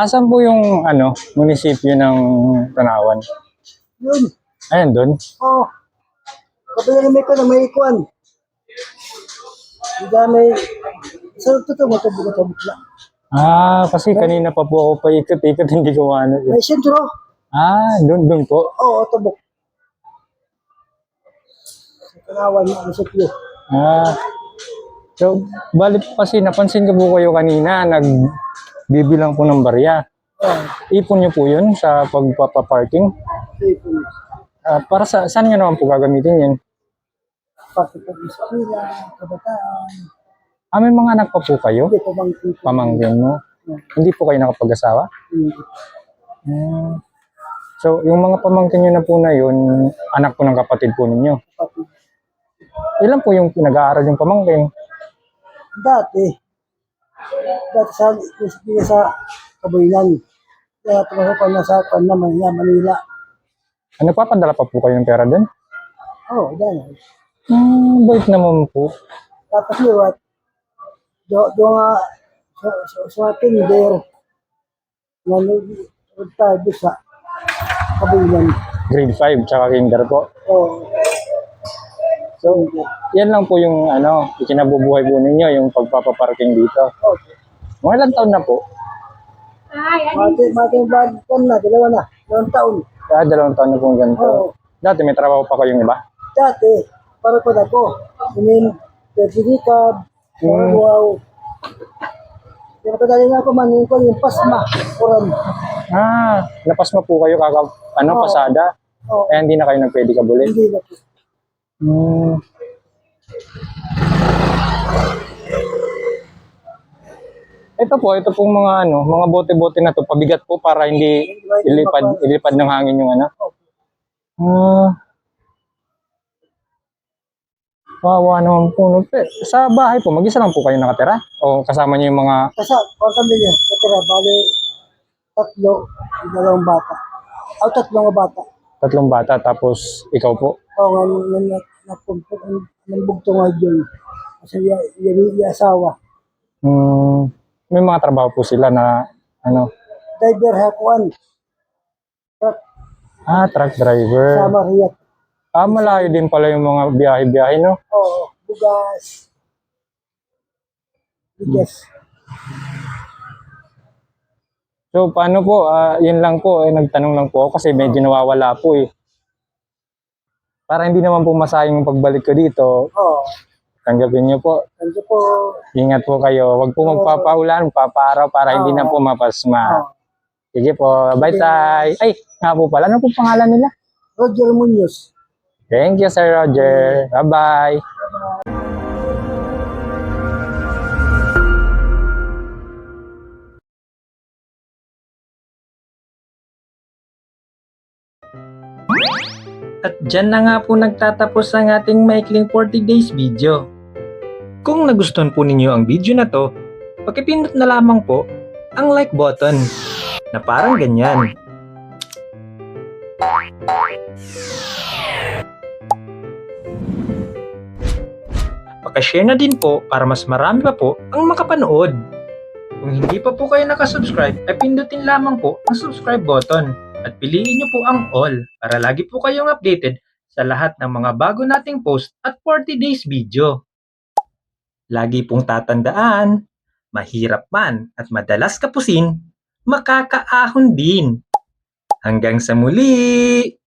Asan po yung ano, munisipyo ng Tanawan? Yun. Ayan doon. Oh. Kapag may ko na may ikuan. Hindi may... Sa totoo, matubog-tubog na. Ah, kasi kanina pa po ako paikot-ikot, hindi ko ano. May sentro. Ah, doon, doon po. Oo, oh, tubog. Sa kanawan na ang sityo. Ah. So, bali po kasi napansin ko po kayo kanina, nagbibilang po ng barya. Oh, Ipon niyo po yun sa pagpapaparking. ipon. Ah, para sa, saan niyo naman po gagamitin yun? Pagkipag eskwela, kabataan. Ah, may mga anak pa po kayo? Hindi pa bang ipon. Pamangkin mo? Hindi po kayo nakapag-asawa? Hindi. Hmm. So, yung mga pamangkin nyo na po na yun, anak po ng kapatid po ninyo. Kapatid. Ilan po yung pinag-aaral yung pamangkin? Dati. Dati sa, hindi sa Kabuyan. Kaya ko na sa Kwan na Manila. Manila. Ano pa, padala pa po kayo ng pera doon? Oo, oh, dahil. Hmm, bait naman po. Tapos liwat, do, do nga, sa, sa, sa tinder, na nagtabi sa kabilan. Grade 5, tsaka kinder po. O, So, yan lang po yung ano, ikinabubuhay po ninyo, yung pagpapaparking dito. okay. Mga ilang taon na po? Mati, mati yung bagan na, dalawa na, dalawang taon. Kaya dalawang taon na po ganito. Oo. Dati may trabaho pa kayong iba? Dati, para pa na ko, inin, perjudicab, Hmm. wow. Pero kadali nga ako man, yun ko yung pasma, oran. Ah, napas mo po kayo kaka, ano, Oo. pasada. Oo, Kaya hindi na kayo nagpwede kabuli. hindi na po. Hmm. Ito po, ito pong mga ano, mga bote-bote na to, pabigat po para hindi ilipad, ilipad ng hangin yung ano. Ah. Wawa naman po. no. Sa bahay po, mag-isa lang po kayo nakatira? O kasama niyo yung mga... Kasi, kung kami niya, natira, bali, tatlo, dalawang bata. O, tatlong bata. tatlong bata tapos ikaw po? O, nga, nga, nga, napumpok, ng bugto nga dyan. Kasi, ya, ya, asawa. Hmm, may mga trabaho po sila na ano, Diver hakuan, ah, truck driver. sama riyat. Ah, malayo din pala yung mga biyahe-biyahe, no? Oo, bugas. Bugas. So, paano po? Ah, yun lang po, eh, nagtanong lang po ako kasi medyo nawawala po eh. Para hindi naman po masayang pagbalik ko dito, Oo. tanggapin niyo po. Ano po? Ingat po kayo. Huwag po magpapaulan, magpapaaraw para hindi na po mapasma. Oo. Sige po, bye tay. Ay, nga po pala, ano po pangalan nila? Roger Munoz. Thank you, Sir Roger. Bye-bye. At dyan na nga po nagtatapos ang ating maikling 40 days video. Kung nagustuhan po ninyo ang video na to, pakipindot na lamang po ang like button na parang ganyan. Pakashare na din po para mas marami pa po ang makapanood. Kung hindi pa po kayo nakasubscribe, ay pindutin lamang po ang subscribe button at piliin nyo po ang all para lagi po kayong updated sa lahat ng mga bago nating post at 40 days video. Lagi pong tatandaan, mahirap man at madalas kapusin, makakaahon din. Hanggang sa muli!